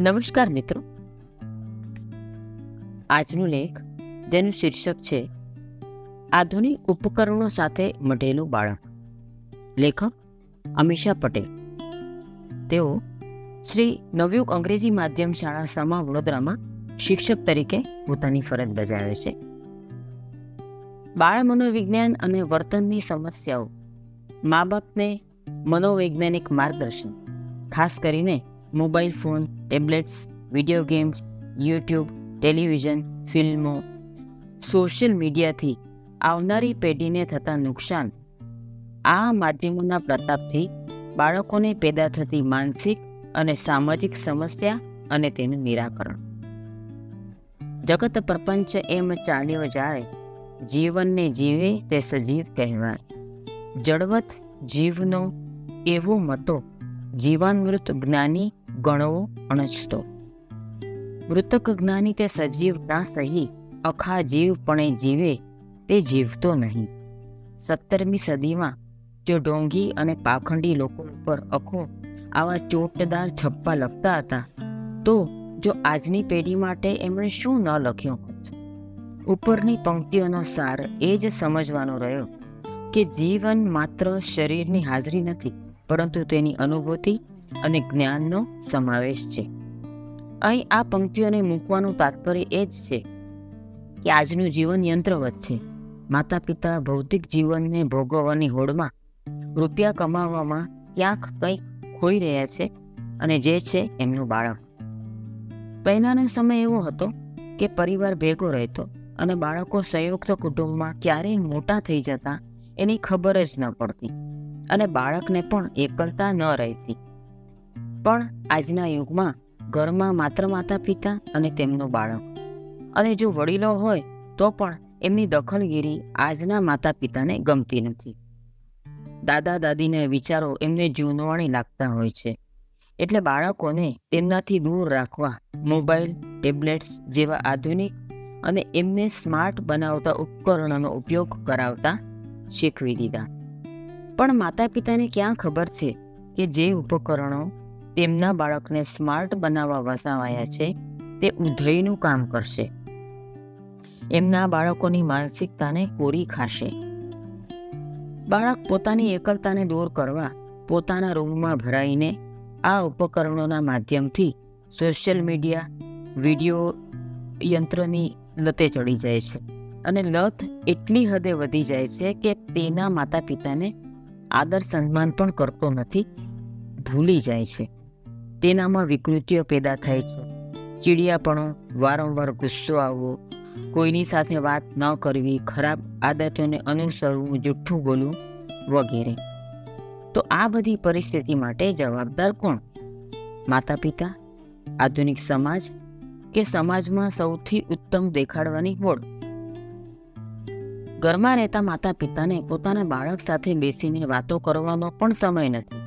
નમસ્કાર મિત્રો. આજનું લેખ જેનું શીર્ષક છે, આધુનિક ઉપકરણો સાથે મઢેલું બાળક. લેખક અમીષા પટેલ. તેઓ શ્રી નવયુગ અંગ્રેજી માધ્યમ શાળા સમા વડોદરામાં શિક્ષક તરીકે પોતાની ફરજ બજાવે છે. બાળ મનોવિજ્ઞાન અને વર્તનની સમસ્યાઓ, મા બાપને મનોવૈજ્ઞાનિક માર્ગદર્શન, ખાસ કરીને mobile phone tablets video games YouTube television ફિલ્મો સોશિયલ મીડિયાથી આવનારી પેઢીને થતા નુકસાન. આ માધ્યમોના પ્રતાપથી બાળકોને પેદા થતી માનસિક અને સામાજિક સમસ્યા અને તેનું નિરાકરણ. જગત પ્રપંચ એમ ચાલ્યો જાય. જીવનને જીવે તે સજીવ કહેવાય. જળવત જીવનો એવો મતો જીવાનમૃત જ્ઞાની ગણવો અણજતો. મૃતક જ્ઞાની તે સજીવ ના સહી, અખા જીવ પણ જીવે, તે જીવતો નહીં. સત્તરમી સદીમાં જો ઢોંગી અને પાખંડી લોકો ઉપર અખો આવા ચોટદાર છપ્પા લખતા હતા, તો જો આજની પેઢી માટે એમણે શું ન લખ્યું હોત? ઉપરની પંક્તિઓનો સાર એ જ સમજવાનો રહ્યો કે જીવન માત્ર શરીરની હાજરી નથી, પરંતુ તેની અનુભૂતિ અને જ્ઞાનનો સમાવેશ છે. અહીં આ પંક્તિઓને મૂકવાનું તાત્પર્ય એ જ છે કે આજનું જીવન યંત્રવત છે. માતા પિતા ભૌતિક જીવનને ભોગવવાની હોડમાં રૂપિયા કમાવામાં ક્યાંક કંઈક ખોઈ રહ્યા છે અને જે છે એમનું બાળક. પહેલાંનો સમય એવો હતો કે પરિવાર ભેગો રહેતો અને બાળકો સંયુક્ત કુટુંબમાં ક્યારેય મોટા થઈ જતા એની ખબર જ ન પડતી અને બાળકને પણ એકલતા ન રહેતી. પણ આજના યુગમાં ઘરમાં માત્ર માતા પિતા અને તેમનું બાળક. અને જો વડીલો હોય, તો પણ એમની દખલગીરી આજના માતા પિતાને ગમતી નથી. દાદા દાદીના વિચારો એમને જૂનવાણી લાગતા હોય છે. એટલે બાળકોને તેમનાથી દૂર રાખવા મોબાઈલ, ટેબ્લેટ્સ જેવા આધુનિક અને એમને સ્માર્ટ બનાવતા ઉપકરણોનો ઉપયોગ કરાવતા શીખવી દીધા. પણ માતા પિતાને ક્યાં ખબર છે કે જે ઉપકરણો તેમના બાળકને સ્માર્ટ બનાવવા વસાવાયા છે, તે ઉધઈનું કામ કરશે. એમના બાળકોની માનસિકતાને કોરી ખાશે. બાળક પોતાની એકલતાને દૂર કરવા, પોતાના રૂમમાં ભરાઈને આ ઉપકરણોના માધ્યમથી સોશિયલ મીડિયા, વીડિયો યંત્રની લતે ચડી જાય છે અને લત એટલી હદે વધી જાય છે કે તેના માતા પિતાને આદર સન્માન પણ કરતો નથી, ભૂલી જાય છે. તેનામાં વિકૃતિઓ પેદા થાય છે. ચીડિયાપણો, વારંવાર ગુસ્સો આવવો, કોઈની સાથે વાત ન કરવી, ખરાબ આદતોને અનુસરવું, જુઠ્ઠું બોલવું વગેરે. તો આ બધી પરિસ્થિતિ માટે જવાબદાર કોણ? માતા પિતા આધુનિક સમાજ કે સમાજમાં સૌથી ઉત્તમ દેખાડવાની હોડ? ઘરમાં રહેતા માતા પિતાને પોતાના બાળક સાથે બેસીને વાતો કરવાનો પણ સમય નથી.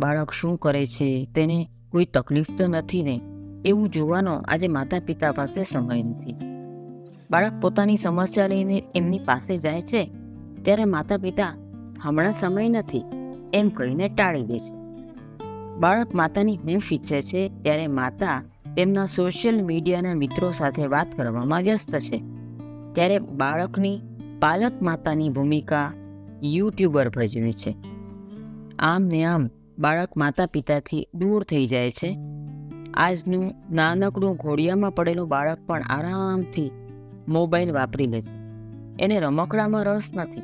બાળક શું કરે છે, તેને કોઈ તકલીફ તો નથી ને? એવું જોવાનો આજે માતા પિતા પાસે સમય નથી. બાળક પોતાની સમસ્યા લઈને એમની પાસે જાય છે, ત્યારે માતા પિતા હમણાં સમય નથી, એમ કહીને ટાળી દે છે. બાળક માતાની હૂંફ ઈચ્છે છે, ત્યારે માતા તેમના સોશિયલ મીડિયાના મિત્રો સાથે વાત કરવામાં વ્યસ્ત છે. ત્યારે બાળકની પાલક માતાની ભૂમિકા યુટ્યુબર ભજવે છે. આમ ને આમ બાળક માતા પિતાથી દૂર થઈ જાય છે. આજનું નાનકડું ઘોડિયામાં પડેલું બાળક પણ આરામથી મોબાઈલ વાપરી લે છે. એને રમકડામાં રસ નથી.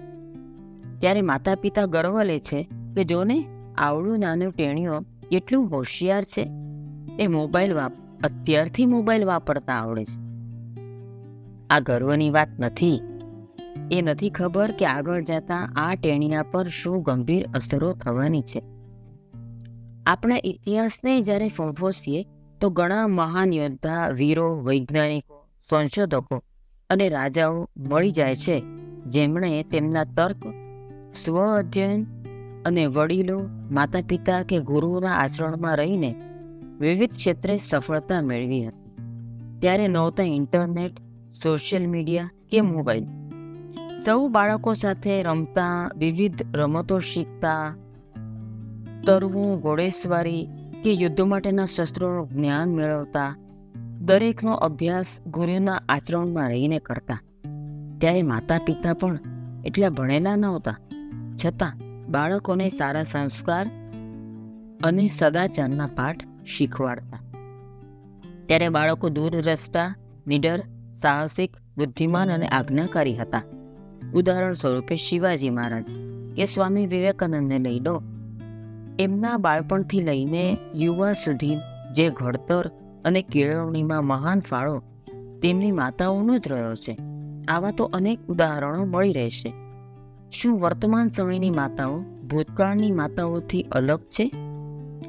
ત્યારે માતા પિતા ગર્વ લે છે કે, જોને, આવડું નાનું ટેણીઓ કેટલું હોશિયાર છે. એ મોબાઈલ વાપ, અત્યારથી મોબાઈલ વાપરતા આવડે છે. આ ગર્વની વાત નથી. એ નથી ખબર કે આગળ જતા આ ટેણિયા પર શું ગંભીર અસરો થવાની છે. આપણા ઇતિહાસને જ્યારે ફંફોસીએ તો ઘણા મહાન યોદ્ધા, વીરો, વૈજ્ઞાનિકો, સંશોધકો અને રાજાઓ મળી જાય છે. જેમણે તેમના તર્ક, સ્વ અધ્યયન અને વડીલો માતા પિતા કે ગુરુના આચરણમાં રહીને વિવિધ ક્ષેત્રે સફળતા મેળવી હતી. ત્યારે નહોતા ઇન્ટરનેટ, સોશિયલ મીડિયા કે મોબાઈલ. સૌ બાળકો સાથે રમતા, વિવિધ રમતો શીખતા તરવું ઘોડેસવારી કે યુદ્ધ માટેના શસ્ત્રોનું જ્ઞાન મેળવતા, દરેકનો અભ્યાસ ગુરુના આચરણમાં રહીને કરતા. ત્યારે માતા પિતા પણ એટલા ભણેલા નહોતા. છતાં બાળકોને સારા સંસ્કાર અને સદાચારના પાઠ શીખવાડતા. ત્યારે બાળકો દૂર રસ્તા નિડર, સાહસિક, બુદ્ધિમાન અને આજ્ઞાકારી હતા. ઉદાહરણ સ્વરૂપે શિવાજી મહારાજ કે સ્વામી વિવેકાનંદને લઈ લો. એમના બાળપણથી લઈને યુવા સુધી જે ઘડતર અને કેળવણીમાં મહાન ફાળો તેમની માતાઓનો જ રહ્યો છે, આવા તો અનેક ઉદાહરણો મળી રહેશે. શું વર્તમાન સમયની માતાઓ ભૂતકાળની માતાઓથી અલગ છે?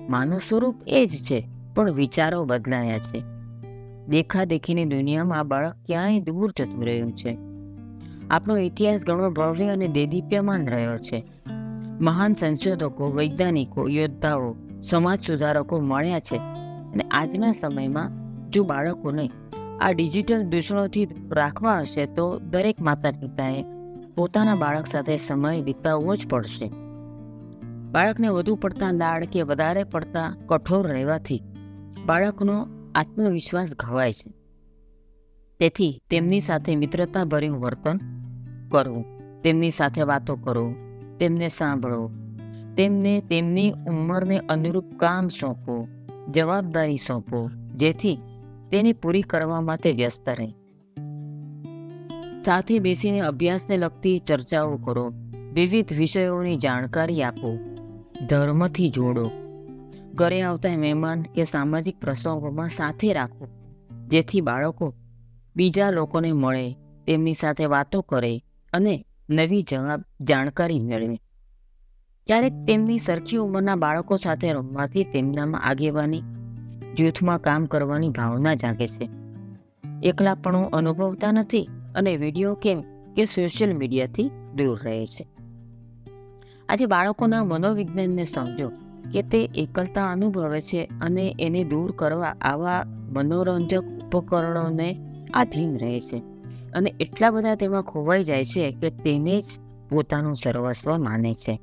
માનું સ્વરૂપ એ જ છે, પણ વિચારો બદલાયા છે. દેખાદેખીની દુનિયામાં બાળક ક્યાંય દૂર જતું રહ્યું છે. આપણો ઇતિહાસ ઘણો ભવ્ય અને દેદીપ્યમાન રહ્યો છે. મહાન સંશોધકો, વૈજ્ઞાનિકો, યોદ્ધાઓ, સમાજ સુધારકો મળ્યા છે અને આજના સમયમાં જો બાળકોને આ ડિજિટલ દૂષણોથી રાખવા હશે તો દરેક માતા પિતાએ પોતાના બાળક સાથે સમય વિતાવવો જ પડશે. બાળકને વધુ પડતા લાડ કે વધારે પડતા કઠોર રહેવાથી બાળકનો આત્મવિશ્વાસ ઘવાય છે. તેથી તેમની સાથે મિત્રતાભર્યું વર્તન કરવું, તેમની સાથે વાતો કરો તેમને સાંભળો. તેમને તેમની ઉંમરને અનુરૂપ કામ સોંપો, જવાબદારી સોંપો, જેથી તેને પૂરી કરવા માટે વ્યસ્ત રહે. સાથે બેસીને અભ્યાસને લગતી ચર્ચાઓ કરો. વિવિધ વિષયોની જાણકારી આપો. ધર્મથી જોડો. ઘરે આવતા મહેમાન કે સામાજિક પ્રસંગોમાં સાથે રાખો, જેથી બાળકો બીજા લોકોને મળે, તેમની સાથે વાતો કરે અને નવી જવાબ જાણકારી મેળવી. ક્યારેક તેમની સરખી ઉંમરના બાળકો સાથે રમવાથી તેમનામાં આગેવાની જૂથમાં કામ કરવાની ભાવના જાગે છે. એકલાપણું અનુભવતા નથી અને વીડિયો ગેમ કે સોશિયલ મીડિયાથી દૂર રહે છે. આજે બાળકોના મનોવિજ્ઞાનને સમજો કે તે એકલતા અનુભવે છે અને એને દૂર કરવા આવા મનોરંજક ઉપકરણોને આધીન રહે છે. અને એટલા બધા તેમાં ખોવાઈ જાય છે કે તેને જ પોતાનું સર્વસ્વ માને છે.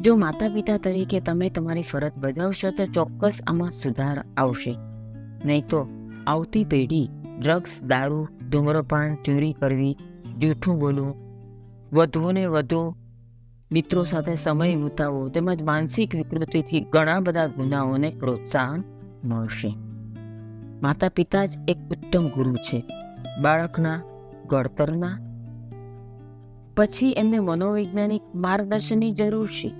જો માતા પિતા તરીકે તમે તમારી ફરજ બજાવશો તો ચોક્કસ આમાં સુધાર આવશે. નહીં તો આવતી પેઢી ડ્રગ્સ દારૂ, ધૂમ્રપાન, ચોરી કરવી, જૂઠું બોલવું, વધુને વધુ મિત્રો સાથે સમય વિતાવો તેમજ માનસિક વિકૃતિથી ઘણા બધા ગુનાઓને પ્રોત્સાહન મળશે. માતા પિતા જ એક ઉત્તમ ગુરુ છે. બાળકના, ઘડતરના. પછી એમને મનોવૈજ્ઞાનિક માર્ગદર્શનની જરૂર છે.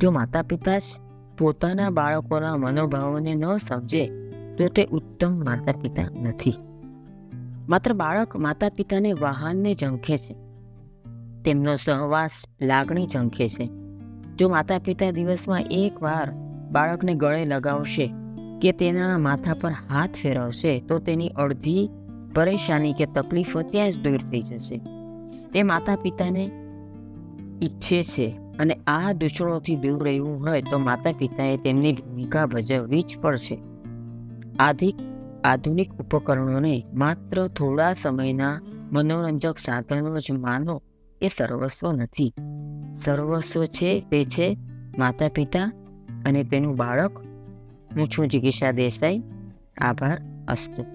જો માતા પિતા જ પોતાના બાળકોના મનોભાવોને ન સમજે, તો તે ઉત્તમ માતા પિતા નથી. માત્ર બાળક માતા પિતાને વાહનને ઝંખે છે. તેમનો સહવાસ લાગણી ઝંખે છે. જો માતા પિતા દિવસમાં એક વાર બાળકને ગળે લગાવશે કે તેના માથા પર હાથ ફેરવશે, તો તેની અડધી પરેશાની કે તકલીફો ત્યાં જ દૂર થઈ જશે. તે માતા પિતાને ઈચ્છે છે અને આ દૂષણોથી દૂર રહેવું હોય તો માતા પિતાએ તેમની ભૂમિકા ભજવવી જ પડશે. આધિક, આધુનિક ઉપકરણોને માત્ર થોડા સમયના મનોરંજક સાધનો જ માનો એ સર્વસ્વ નથી. સર્વસ્વ છે તે છે માતા પિતા અને તેનું બાળક. હું છું જિગીષા દેસાઈ. આભાર, અસ્તુ.